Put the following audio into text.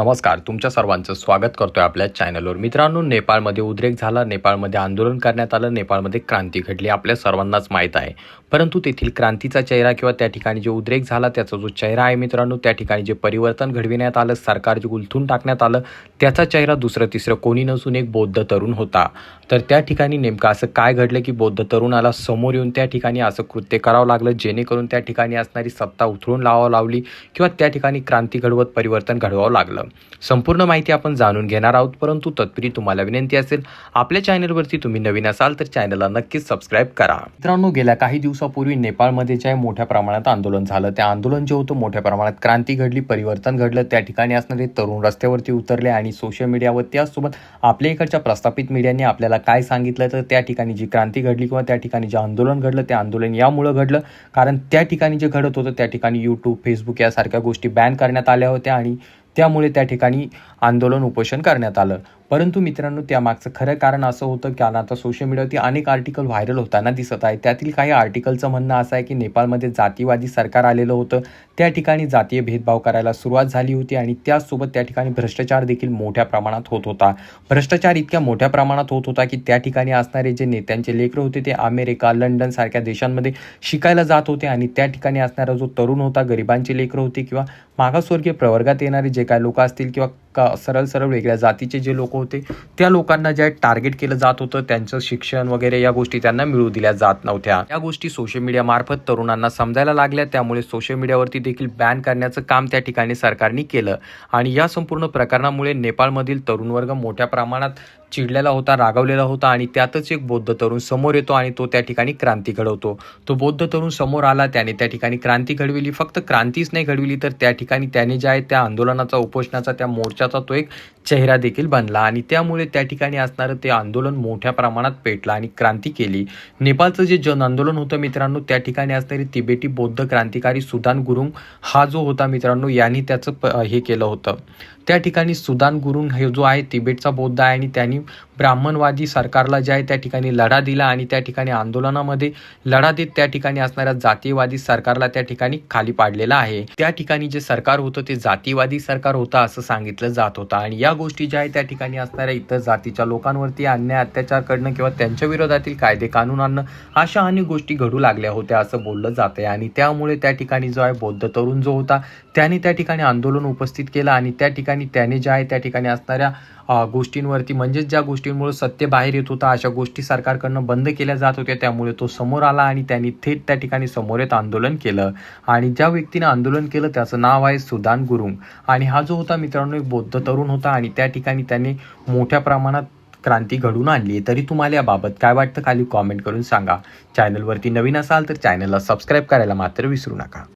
नमस्कार तुमच्या सर्वांचं स्वागत करतोय आपल्या चॅनलवर मित्रांनो नेपाळमध्ये उद्रेक झाला. नेपाळमध्ये आंदोलन करण्यात आलं. नेपाळमध्ये क्रांती घडली आपल्या सर्वांनाच माहीत आहे. परंतु तेथील क्रांतीचा चेहरा किंवा त्या ठिकाणी जे उद्रेक झाला त्याचा जो चेहरा आहे मित्रांनो त्या ठिकाणी जे परिवर्तन घडविण्यात आलं सरकार जे गुलथून टाकण्यात आलं त्याचा चेहरा दुसरं तिसरं कोणी नसून एक बौद्ध तरुण होता. तर त्या ठिकाणी नेमकं असं काय घडलं की बौद्ध तरुणाला समोर येऊन त्या ठिकाणी असं कृत्य करावं लागलं जेणेकरून त्या ठिकाणी असणारी सत्ता उथळून लावावं लावली किंवा त्या ठिकाणी क्रांती घडवत परिवर्तन घडवावं लागलं? संपूर्ण माहिती आपण जाणून घेणार आहोत परंतु तत्पूर्वी तुम्हाला विनंती असेल आपल्या चॅनलवरती तुम्ही नवीन असाल तर चॅनलला नक्कीच सबस्क्राईब करा. मित्रांनो गेल्या काही दिवसापूर्वी नेपाळमध्ये जे आहे मोठ्या प्रमाणात आंदोलन झालं त्या आंदोलन जे होतं मोठ्या प्रमाणात क्रांती घडली परिवर्तन घडलं. त्या ठिकाणी असणारे तरुण रस्त्यावरती उतरले आणि सोशल मीडियावर त्याचसोबत आपल्या इकडच्या प्रस्थापित मीडियाने आपल्याला काय सांगितलं तर त्या ठिकाणी जी क्रांती घडली किंवा त्या ठिकाणी जे आंदोलन घडलं ते आंदोलन यामुळं घडलं. कारण त्या ठिकाणी जे घडत होतं त्या ठिकाणी यूट्यूब फेसबुक यासारख्या गोष्टी बॅन करण्यात आल्या होत्या आणि त्यामुळे त्या ठिकाणी आंदोलन उपोषण करण्यात आलं. परंतु मित्रांनो त्यामागचं खरं कारण असं होतं की आता सोशल मीडियावरती अनेक आर्टिकल व्हायरल होताना दिसत आहे त्यातील काही आर्टिकलचं म्हणणं असं आहे की नेपाळमध्ये जातीवादी सरकार आलेलं होतं. त्या ठिकाणी जातीय भेदभाव करायला सुरुवात झाली होती आणि त्याचसोबत त्या ठिकाणी भ्रष्टाचार देखील मोठ्या प्रमाणात होत होता. भ्रष्टाचार इतक्या मोठ्या प्रमाणात होत होता की त्या ठिकाणी असणारे जे नेत्यांचे लेकरं होते ते अमेरिका लंडन सारख्या देशांमध्ये शिकायला जात होते आणि त्या ठिकाणी असणारा जो तरुण होता गरिबांचे लेकरं होते किंवा मागासवर्गीय प्रवर्गात येणारे जे काय लोक असतील किंवा का सरळ सरळ वेगळ्या जातीचे जे लोक होते त्या लोकांना ज्या टार्गेट केलं जात होतं त्यांचं शिक्षण वगैरे या गोष्टी त्यांना मिळू दिल्या जात नव्हत्या. या गोष्टी सोशल मीडिया मार्फत तरुणांना समजायला लागल्या. त्यामुळे सोशल मीडियावरती देखील बॅन करण्याचं काम त्या ठिकाणी सरकारने केलं. आणि या संपूर्ण प्रकरणामुळे नेपाळमधील तरुण वर्ग मोठ्या प्रमाणात चिडलेला होता रागावलेला होता आणि त्यातच एक बौद्ध तरुण समोर येतो आणि तो त्या ठिकाणी क्रांती घडवतो. तो बौद्ध तरुण समोर आला त्याने त्या ठिकाणी क्रांती घडविली. फक्त क्रांतीच नाही घडविली तर त्या ठिकाणी त्याने जे आहे त्या आंदोलनाचा उपोषणाचा त्या मोर्चाचा तो एक चेहरा देखील बनला आणि त्यामुळे त्या ठिकाणी असणारं ते आंदोलन मोठ्या प्रमाणात पेटलं आणि क्रांती केली. नेपाळचं जे जन आंदोलन होतं मित्रांनो त्या ठिकाणी असणारी तिबेटी बौद्ध क्रांतिकारी सुदान गुरुंग हा जो होता मित्रांनो यांनी त्याचं हे केलं होतं. त्या ठिकाणी सुदान गुरुंग हे जो आहे तिबेटचा बौद्ध आहे आणि त्यांनी ब्राह्मणवादी सरकारला जे आहे त्या ठिकाणी लढा दिला आणि त्या ठिकाणी आंदोलनामध्ये लढा देत त्या ठिकाणी असणाऱ्या जातीयवादी सरकारला त्या ठिकाणी खाली पाडलेला आहे. त्या ठिकाणी जे सरकार सरकार होतं ते जातीवादी सरकार होतं असं सांगितलं जात होतं. आणि या गोष्टी ज्या आहेत त्या ठिकाणी असणाऱ्या इतर जातीच्या लोकांवरती अन्याय अत्याचार करणं किंवा त्यांच्या विरोधातील कायदे कानून आणणं अशा अनेक गोष्टी घडू लागल्या होत्या असं बोललं जाते आणि त्यामुळे त्या ठिकाणी जो आहे बौद्ध तरुण जो होता त्याने त्या ठिकाणी आंदोलन उपस्थित केलं आणि त्या ठिकाणी त्याने ज्या आहे त्या ठिकाणी असणाऱ्या गोष्टींवरती म्हणजेच ज्या गोष्टींमुळे सत्य बाहेर येत होता अशा गोष्टी सरकारकडनं बंद केल्या जात होत्या. त्यामुळे तो समोर आला आणि त्यांनी थेट त्या ठिकाणी समोर येत आंदोलन केलं. आणि ज्या व्यक्तीने आंदोलन केलं त्याचं नाव आहे सुदान गुरुंग. आणि हा जो होता मित्रांनो एक बौद्ध तरुण होता आणि त्या ठिकाणी त्याने मोठ्या प्रमाणात क्रांती घडून आणली तरी तुम्हाला याबाबत काय वाटतं? खाली कॉमेंट करून सांगा. चॅनलवरती नवीन असाल तर चॅनलला सबस्क्राईब करायला मात्र विसरू नका.